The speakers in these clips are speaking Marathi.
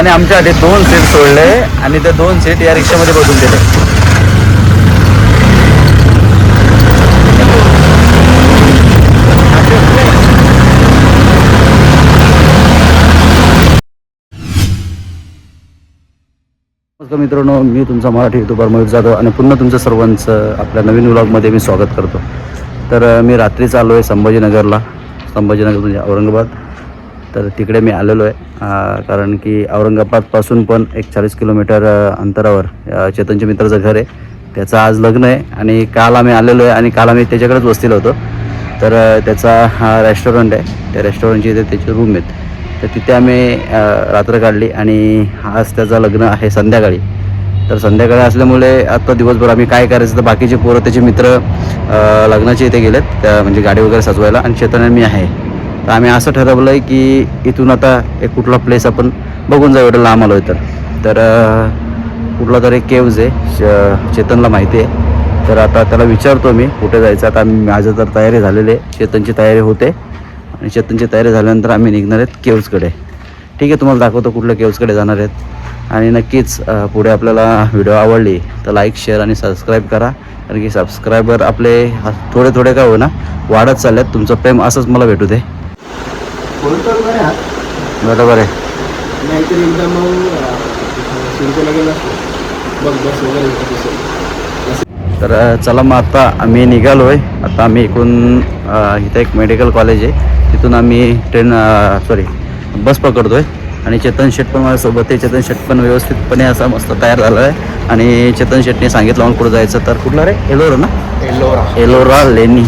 भावाने आमच्यासाठी दोन सीट सोडले आणि त्या दोन सीट या रिक्षामध्ये बसून दिले नमस्कार मित्रांनो मी तुमचा मराठी युट्यूबर मयूर जाधव आणि पुन्हा तुमचं सर्वांचं आपल्या नवीन व्लॉगमध्ये मी स्वागत करतो. तर मी रात्रीच आलो आहे संभाजीनगरला. संभाजीनगर म्हणजे औरंगाबाद. तर तिकडे मी आलेलो आहे. कारण की औरंगाबादपासून पण एक चाळीस किलोमीटर अंतरावर चेतनच्या मित्राचं घर आहे. त्याचं आज लग्न आहे आणि काल आम्ही आलेलो आहे आणि काल आम्ही त्याच्याकडेच बसलेलो होतो. तर त्याचा हा रेस्टॉरंट आहे. त्या रेस्टॉरंटची इथे त्याची रूम आहेत. तर तिथे आम्ही रात्र काढली आणि आज त्याचं लग्न आहे संध्याकाळी. तर संध्याकाळी असल्यामुळे आता दिवसभर आम्ही काय करायचं तर बाकीचे पोरं त्याचे मित्र लग्नाचे इथे गेलेत. त्या म्हणजे गाडी वगैरे सजवायला आणि चेतन मी आहे. तर आम्ही असं ठरवलं आहे की इथून आता एक कुठला प्लेस आपण बघून जाऊ एवढं लांब आलो आहे तर. तर एक कुठला तरी केव्ज आहे श- चेतनला माहिती आहे. तर आता त्याला विचारतो मी कुठे जायचं? आता आम्ही माझं तर तयारी झालेली आहे. चेतनची तयारी होते. आणि चेतनची तयारी झाल्यानंतर आम्ही निघणार आहेत केव्जकडे ठीक आहे तुम्हाला दाखवतो कुठल्या केव्जकडे जाणार आहेत. आणि नक्कीच पुढे आपल्याला व्हिडिओ आवडली तर लाईक शेअर आणि सबस्क्राईब करा. कारण की सबस्क्रायबर आपले थोडे थोडे थोडे का होईना वाढत चाललेत तुमचं प्रेम असंच मला भेटू दे. बरोबर आहे. नाहीतरी एकदा मग शिरकोला गेला बघ बस वगैरे. तर चला मग आता आम्ही निघालो आहे आता आम्ही इकडून अ, इथं एक मेडिकल कॉलेज आहे. तिथून आम्ही ट्रेन सॉरी बस पकडतो आहे आणि चेतन शेट पण माझ्यासोबत आहे. चेतन शेट पण व्यवस्थितपणे असा मस्त तयार झाला आहे आणि चेतन शेटने सांगितलं मला कुठं जायचं? तर कुठला रे? एलोरा ना? एल्लोरा एलोरा लेणी.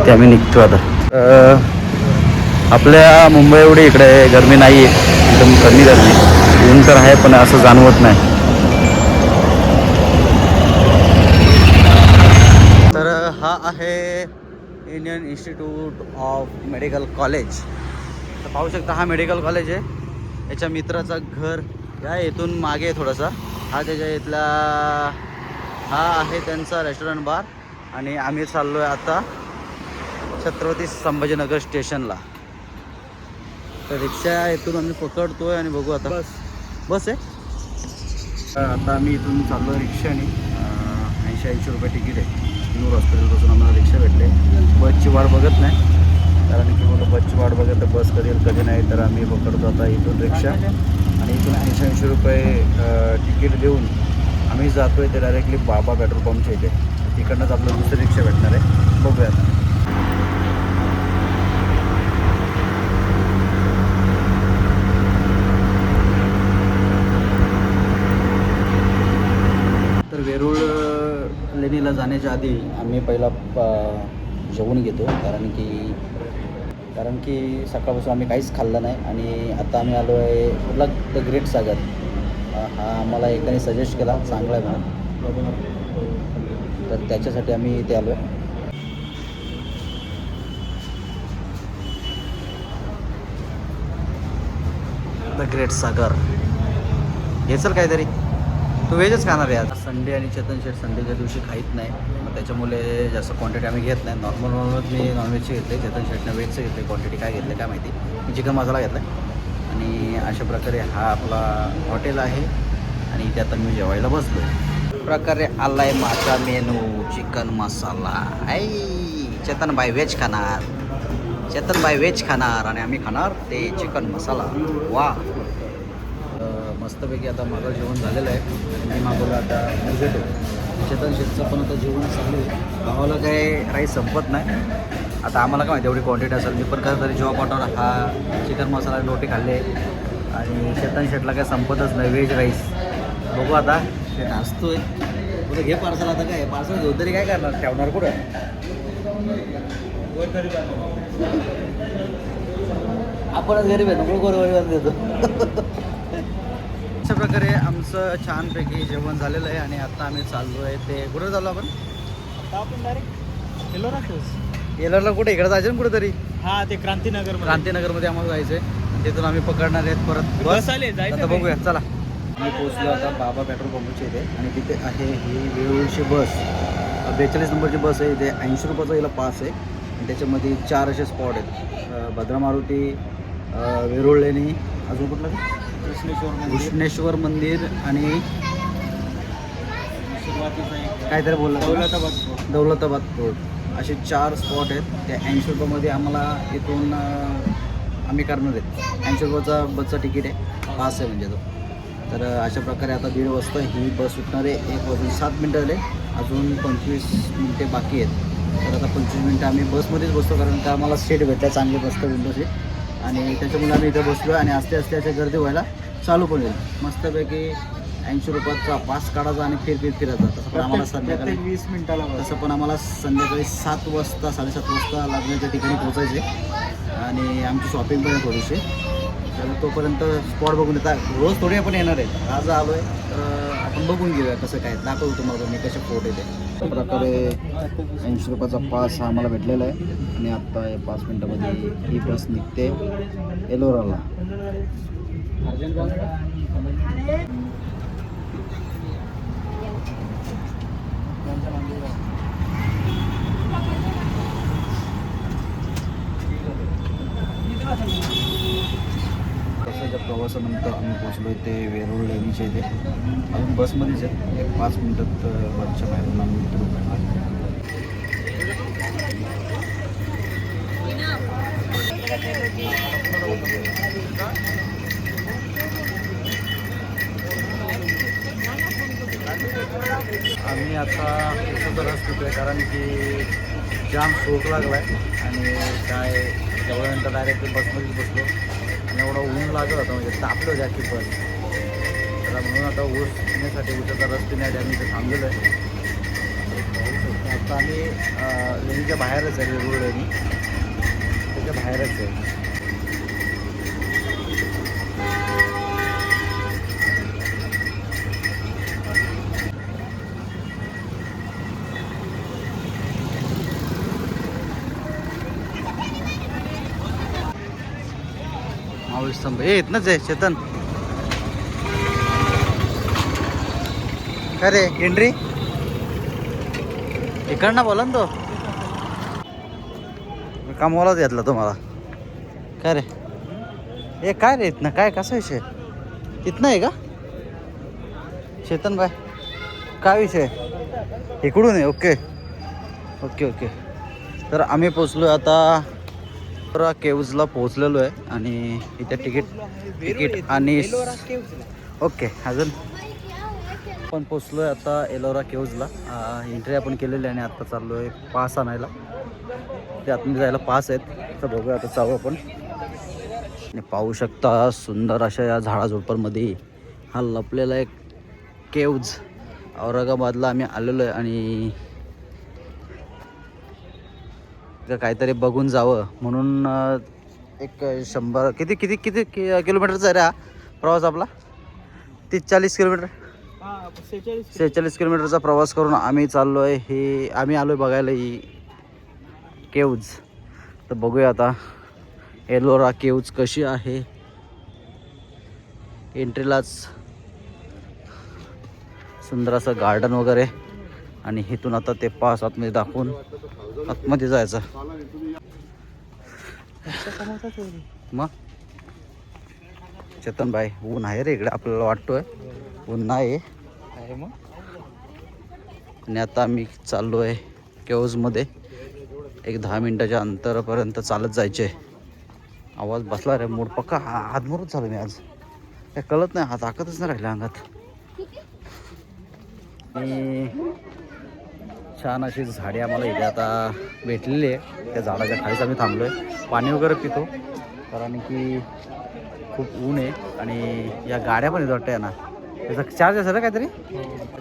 इथे आम्ही निघतो आता. अ, आपल्या मुंबई एवढी इकडे गरमी नाही आहे एकदम कमी गरमी. ऊन तर आहे पण असं जाणवत नाही. तर हा आहे Indian institute of medical college तर पाहू शकता हा मेडिकल कॉलेज आहे. याच्या मित्राचं घर या इथून मागे थोडासा. हा त्याच्या इथला हा आहे त्यांचा रेस्टॉरंट बार आणि आम्ही चाललो आहे आता छत्रपती संभाजीनगर स्टेशनला तर रिक्षा इथून आम्ही पकडतोय आणि बघू आता. बस. बस आहे? आता आम्ही इथून चाललो आहे रिक्षाने. ऐंशी ऐंशी रुपये तिकीट आहे. नूर हॉस्पिटलपासून आम्हाला रिक्षा भेटले. बसची वाट बघत नाही. कारण की मला बसची वाट बघत तर बस कधी कधी नाही. तर आम्ही पकडतो आता इथून रिक्षा. आणि इथून ऐंशी ऐंशी रुपये तिकीट देऊन आम्ही जातो आहे ते डायरेक्टली बाबा पेट्रोल पंपच्या इथे. तिकडनंच आपलं दुसरी रिक्षा भेटणार आहे. बघूया आता तर वेरूळ पार्टीला जाण्याच्या आधी आम्ही पहिला प- जेवून घेतो. कारण की कारण की सकाळपासून आम्ही काहीच खाल्लं नाही आणि आता आम्ही आलो आहे कुठला द ग्रेट सागर हा आम्हाला एकाने सजेस्ट केला चांगला आहे म्हणून. तर त्याच्यासाठी आम्ही इथे आलो आहे. द ग्रेट सागर घेचल काहीतरी. तू व्हेजच खाणार आहे आज. संडे आणि चेतन शेट संडेच्या दिवशी खाईत नाही. मग त्याच्यामुळे जास्त क्वांटिटी आम्ही घेत नाही. नॉर्मल नॉर्मल मी नॉनव्हेजचे घेतले. चेतन शेठनं व्हेजचे घेतले. क्वांटिटी काय घेतले काय माहिती. मी चिकन मसाला घेतला. आणि अशा प्रकारे हा आपला हॉटेल आहे. आणि इथे आता मी जेवायला बसलो प्रकारे आलाय माझा मेनू चिकन मसाला आई चेतन बाय व्हेज खाणार. चेतन बाय व्हेज खाणार आणि आम्ही खाणार ते चिकन मसाला वा मस्तपैकी आता माझं जेवण झालेलं आहे. आणि मी मागवलं आता मुझेटो चेतन शेतचं पण आता जेवण चालू आहे. भावाला काय राईस संपत नाही. आता आम्हाला काय माहिती एवढी क्वांटिटी असेल. मी पण कसं तरी जॉब ऑटोवर हा चिकन मसाला रोटी खाल्ले आणि चेतन शेटला काय संपतच नाही व्हेज राईस बघू आता. ते नाचतोय कुठे घे पार्सल आता काय? पार्सल घेऊ तरी काय करणार? ठेवणार कुठं? आपणच गरीब आहे नको गोरगरीबात देतो. अशा प्रकारे आमचं छानपैकी जेवण झालेलं आहे आणि आता आम्ही चाललो आहे ते कुठं चाललो आपण? आता आपण डायरेक्ट शोज येलरला कुठे? इकडे जायचं ना कुठेतरी. हा ते क्रांतीनगर क्रांतीनगरमध्ये आम्हाला जायचं आहे तिथून आम्ही पकडणार आहेत परत. बस आले जायचं आता? बघूया चला. आम्ही पोहोचलो आता बाबा पेट्रोल पंपच्या इथे. आणि तिथे आहे ही वेरूळची बस. बेचाळीस नंबरची बस आहे. इथे ऐंशी रुपयाचा हिला पास आहे. आणि त्याच्यामध्ये चार असे स्पॉट आहेत. भद्रा मारुती वेरूळ लेणी. अजून कुठलं? ते? कृष्णेश्वर मंदिर आणि काहीतरी बोलला दौलताबाद. दौलताबाद फोर्ट असे चार स्पॉट आहेत. त्या ऐंशी रुपयामध्ये आम्हाला इथून आम्ही करणार आहेत. ऐंशी रुपयाचा बसचा तिकीट आहे. पास आहे म्हणजे तो. तर अशा प्रकारे आता दीड वाजता ही बस सुटणार आहे. एक वाजून सात मिनटं झाले. अजून पंचवीस मिनटे बाकी आहेत. तर आता पंचवीस मिनटं आम्ही बसमध्येच बसतो कारण का आम्हाला सीट भेटल्या चांगली बसतं विंडो सीट आणि त्याच्यामुळे आम्ही इथं बसलो आणि आस्ते आस्ते असे गर्दी व्हायला चालू पण होईल मस्तपैकी ऐंशी रुपयाचा पास काढायचा आणि फिर फिर फिरायचा. तसं पण आम्हाला संध्याकाळी वीस मिनिटाला तसं पण आम्हाला संध्याकाळी सात वाजता साडेसात वाजता लागण्याच्या ठिकाणी पोहोचायचे. आणि आमची शॉपिंग पण आहे थोडीशी. तर तोपर्यंत स्पॉट बघून येतात रोज थोडे आपण येणार आहेत. आज आलो आहे तर आपण बघून घेऊया कसं काय दाखवतो तुम्हाला मी कसे फोटो येते. अशा प्रकारे ऐंशी रुपयाचा पास हा आम्हाला भेटलेला आहे. आणि आत्ता या पाच मिनटामध्ये ही बस निघते एलोराला. बसच्या प्रवासानंतर आम्ही पोचलो ते वेरूळ लेणीच्या इथे. अजून बसमध्येच आहे एक पाच मिनटात अ, बसच्या बाहेरून आम्ही उतरू आम्ही आता उसाचा रस पितोय कारण की जाम शोक लागला आहे आणि काय तेवढ्यानंतर डायरेक्ट बसमध्येच बसलो. एवढा ऊन लागत होता म्हणजे तापलं जास्त पण तर म्हणून आता ऊस पिण्यासाठी उसाचा रस पिण्यासाठी आम्ही इथे थांबलेलो आहे. आता आम्ही लेणीच्या बाहेरच आहे रोड लेणी त्याच्या बाहेरच आहे. मावळी स्तंभ येत ना आहे चेतन. अरे रे एंट्री? इकडनं बोला ना तो. मी कामालाच घेतला तुम्हाला. काय रे? ए काय रे इथनं? काय कसा विषय? इथनं आहे का? चेतन बाय काय विषय? इकडून आहे ओके. Okay okay. तर आम्ही पोचलो आता एलोरा केव्जला पोहोचलेलो आहे आणि इथे तिकीट तिकीट आणि ओके अजून? आपण पोचलो आहे आता एलोरा केव्जला. एंट्री आपण केलेली आहे आणि आता चाललो आहे पास आणायला. ते आतमध्ये जायला पास आहेत. तर बघूया आता जाऊ आपण. आणि पाहू शकता सुंदर अशा या झाडाझुडपांमध्ये हा लपलेला एक केव्ज. औरंगाबादला आम्ही आलेलो आहे आणि इथं काहीतरी बघून जावं म्हणून एक शंभर किती किती किती कि किलोमीटरचा आहे रे हा प्रवास आपला? तीस चाळीस किलोमीटर? हा सेहेचाळीस किलोमीटरचा प्रवास करून आम्ही चाललो आहे हे आम्ही आलो आहे बघायला ही केव्ज. तर बघूया आता एलोरा केव्ज कशी आहे? एंट्रीलाच सुंदर असं गार्डन वगैरे. आणि इथून आता ते पास आतमध्ये दाखवून आतमध्ये जायचं. मग? चेतन भाई ऊन आहे रे इकडे आपल्याला वाटतोय. ऊन नाही. आहे मग? आणि आता आम्ही चाललो आहे केवजमध्ये. एक दहा मिनटाच्या अंतरापर्यंत चालत जायचे. आवाज बसला रे मूड पक्का. हा हातमोरच झालं मी आज. काय कळत नाही हा ताकदच नाही राहिला अंगात. आणि छान अशी झाडे आम्हाला इथे आता भेटलेली आहे. त्या झाडाच्या खालीच आम्ही थांबलो आहे पाणी वगैरे पितो. कारण की खूप ऊन आहे आणि या गाड्या पण आहेत वाटतं यांना. त्याचा चार्ज असेल ना काहीतरी?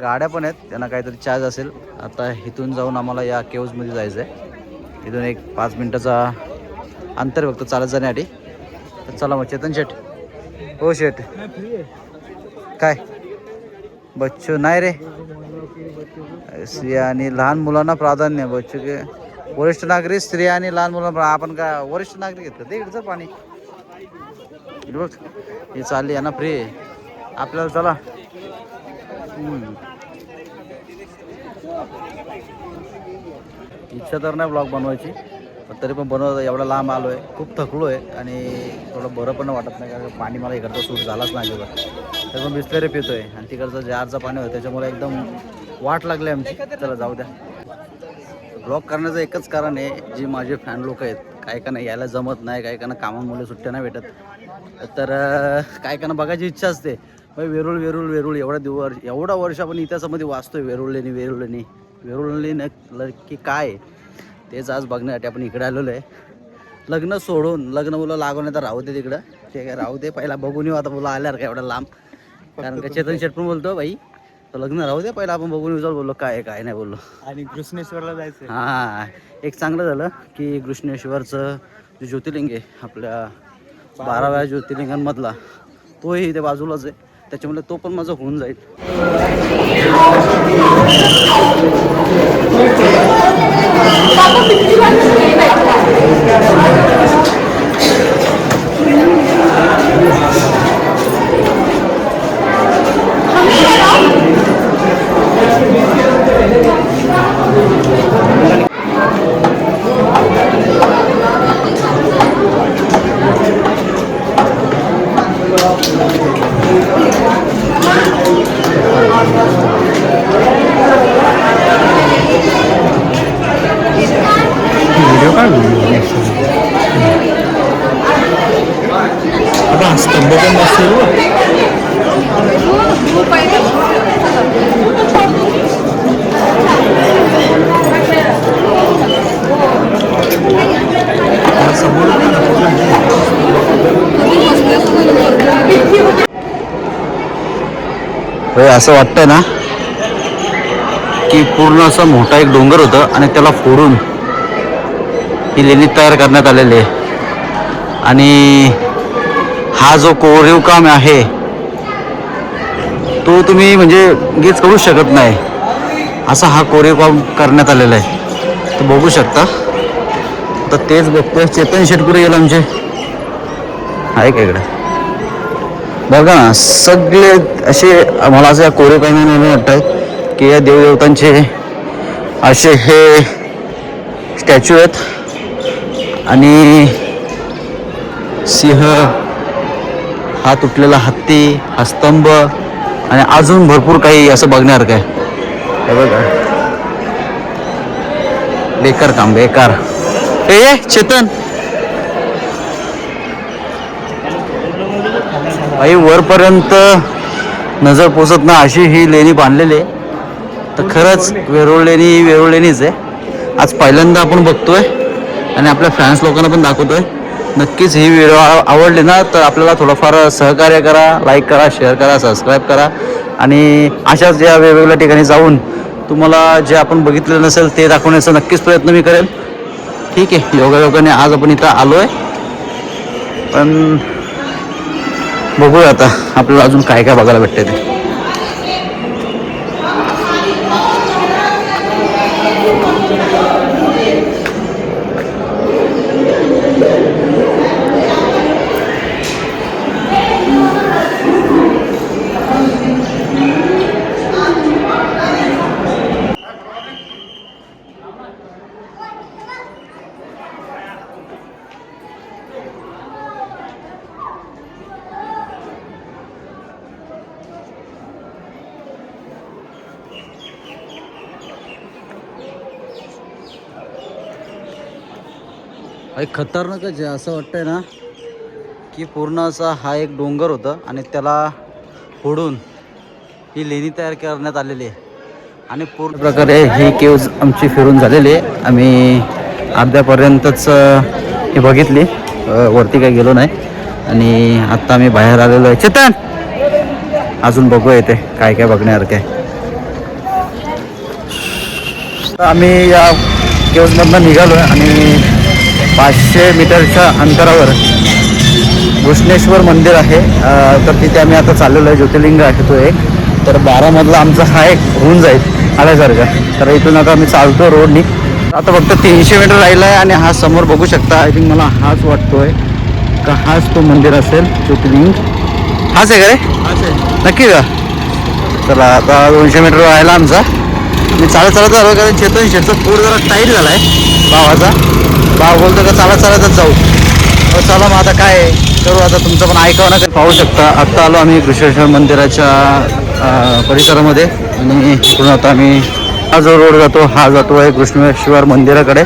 गाड्या पण आहेत. त्यांना काहीतरी चार्ज असेल. आता इथून जाऊन आम्हाला या केव्जमध्ये जायचं आहे इथून एक पाच मिनटाचा अंतर फक्त चालत जाण्यासाठी तर चला मग चेतन शेठ. हो शेठ. आहे? काय? बच्चू नाही रे. स्त्रिया आणि लहान मुलांना प्राधान्य बच्चू के वरिष्ठ नागरिक स्त्रिया आणि लहान मुलांना आपण का वरिष्ठ नागरिक घेतलं ते इकडचं पाणी. बघ. हे चालली आहे ना फ्री आपल्याला चला. इच्छा तर नाही ब्लॉग बनवायची. पण तरी पण बनवत एवढा लांब आलो आहे खूप थकलो आहे आणि थोडं बरं पण वाटत नाही कारण पाणी मला इकडचं सूट झालाच नाही अजिबात. तर पण बिस्लरी पितो आहे आणि तिकडचं जारचं पाणी होतं त्याच्यामुळे एकदम वाट लागली आमची. चला जाऊ द्या. ब्लॉग करण्याचं एकच कारण आहे जी माझे फॅन लोक आहेत काही काना यायला जमत नाही काही काना कामामुळे सुट्ट्या नाही भेटत. तर काय काना बघायची इच्छा असते. मग वेरूळ वेरूळ वेरूळ एवढा दिवस एवढा वर्ष आपण इतिहासामध्ये वाचतोय वेरुळलेनी वेरुळलेनी वेरुळलेनी न की काय? आहे? तेच आज बघण्यासाठी आपण इकडे आलेलो आहे. लग्न सोडून लग्न मुलं लागून तर राहू दे तिकडं. ते काय राहू दे पहिला बघून येऊ आता मुलं आल्यावर काय एवढा लांब. कारण का चेतन शेट पण बोलतो बाई तर लग्न राहू दे पहिला आपण बघून येऊ. बोललो काय काय नाही बोललो. आणि कृष्णेश्वरला जायचं हा एक चांगलं झालं की कृष्णेश्वरचं जे ज्योतिर्लिंग आहे आपल्या बाराव्या ज्योतिर्लिंगांमधला तोही इथे बाजूलाच आहे. त्याच्यामुळे तो पण माझं होऊन जाईल. Thank you. असं वाटतंय ना की पूर्ण असं मोठा एक डोंगर होतं आणि त्याला फोडून ही लेणी तयार करण्यात आलेली आहे. आणि हा जो कोरीव काम आहे तो तुम्ही म्हणजे गेच करू शकत नाही. असा हा कोरीव काम करण्यात आलेला आहे. तर बघू शकता. तर तेच बघतोय. चेतन शेटपुरे गेलं आमचे. आहे का इकडे बघा ना सगळे असे मला असं या कोरीव कामाने वाटत आहे की या देवदेवतांचे असे हे स्टॅच्यू आहेत. आणि सिंह हा तुटलेला हत्ती हा स्तंभ आणि अजून भरपूर काही असं बघण्यासारखं आहे बघा. बेकार काम बेकार. ए, चेतन! आई वरपर्यंत नजर पोचत ना अशी ही लेणी बांधलेली आहे. तर खरंच वेरूळ लेणी ही वेरूळ लेणीच आहे. आज पहिल्यांदा आपण बघतोय आणि आपल्या फॅन्स लोकांना पण दाखवतोय. नक्कीच ही व्हिडिओ आवडली ना तर आपल्याला थोडंफार सहकार्य करा लाईक करा शेअर करा सबस्क्राईब करा. आणि अशाच या वेगवेगळ्या ठिकाणी जाऊन तुम्हाला जे आपण बघितलेलं नसेल ते दाखवण्याचा नक्कीच प्रयत्न मी करेल ठीक आहे योगायोगाने आज आपण इथं आलो आहे पण बघूया आता आपल्याला अजून काय काय बघायला भेटतं ते. एक खतरनाकच आहे. असं वाटतंय ना की पूर्ण असा हा एक डोंगर होता आणि त्याला फोडून ही लेणी तयार करण्यात आलेली आहे. आणि पूर्ण प्रकारे ही केव्ज आमची फिरून झालेली आहे. आम्ही अर्ध्यापर्यंतच हे ही बघितली. वरती काही गेलो नाही. आणि आत्ता आम्ही बाहेर आलेलो आहे. चेतन! अजून बघूया येते. काय काय बघण्यासारखं आहे तर आम्ही या केव्जमधनं निघालो आहे आणि पाचशे मीटरच्या अंतरावर घृष्णेश्वर मंदिर आहे. तर तिथे आम्ही आता चाललेलो आहे. ज्योतिर्लिंग आहे तो एक. तर बारामधला आमचा हा एक होऊन जाईल आल्यासारखा. तर इथून आता आम्ही चालतो रोडनी. आता फक्त तीनशे मीटर राहिला आहे आणि हा समोर बघू शकता. आय थिंक मला हाच वाटतोय का हाच तो मंदिर असेल ज्योतिर्लिंग. हाच आहे का रे? नक्की का? चला आता दोनशे मीटर राहिला आमचा. मी चालत चालत आलो कारण चेतन शेटचा पूर जरा टाईट झाला आहे भावाचा? भाव बोलतो का चालत चालतच जाऊ. चला मग आता काय आहे? करू आता तुमचं पण ऐकावं ना. पाहू शकता आत्ता आलो आम्ही कृष्णेश्वर मंदिराच्या परिसरामध्ये. आणि इकडून आता आम्ही हा जो रोड जातो हा जातो आहे कृष्णेश्वर मंदिराकडे.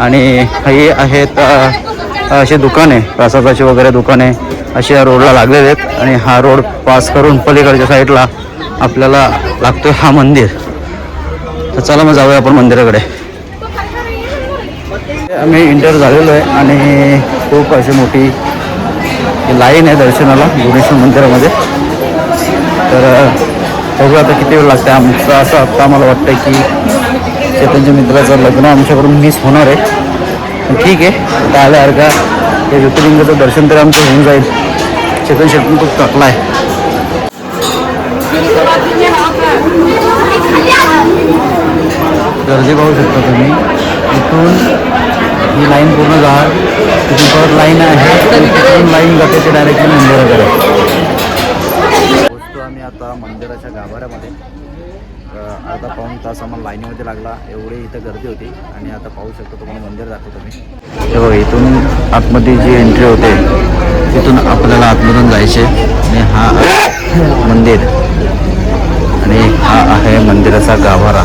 आणि हे आहेत असे दुकाने प्रसादाची वगैरे दुकाने असे या रोडला लागलेले आहेत. आणि हा रोड पास करून पलीकडच्या साईडला आपल्याला लागतोय हा मंदिर. तर चला मग जाऊया आपण मंदिराकडे. आम्ही इंटर झालेलो आहे आणि खूप अशी मोठी लाईन आहे दर्शनाला भुवनेश्वर मंदिरामध्ये. तर बघू आता किती वेळ लागते आमचं असं आत्ता आम्हाला वाटतं की चेतनच्या मित्राचं लग्न आमच्याकडून मिस होणार आहे. ठीक आहे आता अर्धा हे ज्योतिर्लिंगाचं दर्शन तरी आमचं होऊन जाईल. चेतन शेटून खूप टाकला आहे. गर्दी पाहू शकता तुम्ही. इथून ही लाईन पूर्ण जा तिथून परत लाईन आहे. तिथून लाईन जाते ते डायरेक्टली मंदिराकडे पोचतो आम्ही आता मंदिराच्या गाभाऱ्यामध्ये. अर्धा पाऊण तास आम्हाला लाईनीमध्ये लागला. एवढी इथं गर्दी होती. आणि आता पाहू शकतो तुम्हाला मंदिर दाखवतो मी. हे बघा इथून आतमध्ये जी एंट्री होते तिथून आपल्याला आतमधून जायचे. आणि हा मंदिर. आणि हा आहे मंदिराचा गाभारा.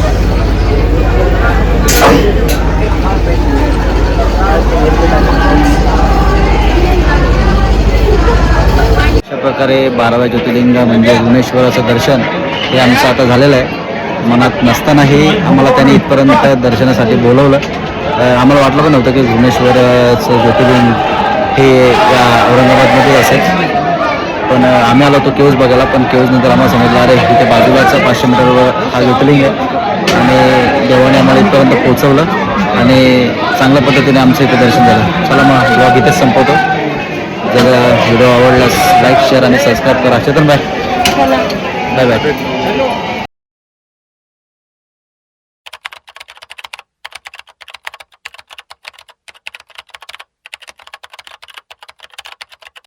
अशा प्रकारे बाराव्या ज्योतिर्लिंग म्हणजे भुवनेश्वराचं दर्शन हे आमचं आता झालेलं आहे. मनात नसतानाही आम्हाला त्यांनी इथपर्यंत दर्शनासाठी बोलवलं. आम्हाला वाटलं पण नव्हतं की भुवनेश्वरचं ज्योतिर्लिंग हे या औरंगाबादमध्ये असेल. पण आम्ही आलो होतो केव्ज बघायला पण केव्ज नंतर आम्हाला समजलं अरे इथे बाजूलाचं पाचशे मीटरवर हा ज्योतिर्लिंग आहे. आणि देवाने आम्हाला इथपर्यंत पोचवलं आणि चांगल्या पद्धतीने आमचं इथे दर्शन झालं. चला मग ब्लॉग इथेच संपवतो. जर व्हिडिओ आवडल्यास लाईक शेअर आणि सबस्क्राईब करा. Chetan bye bye bye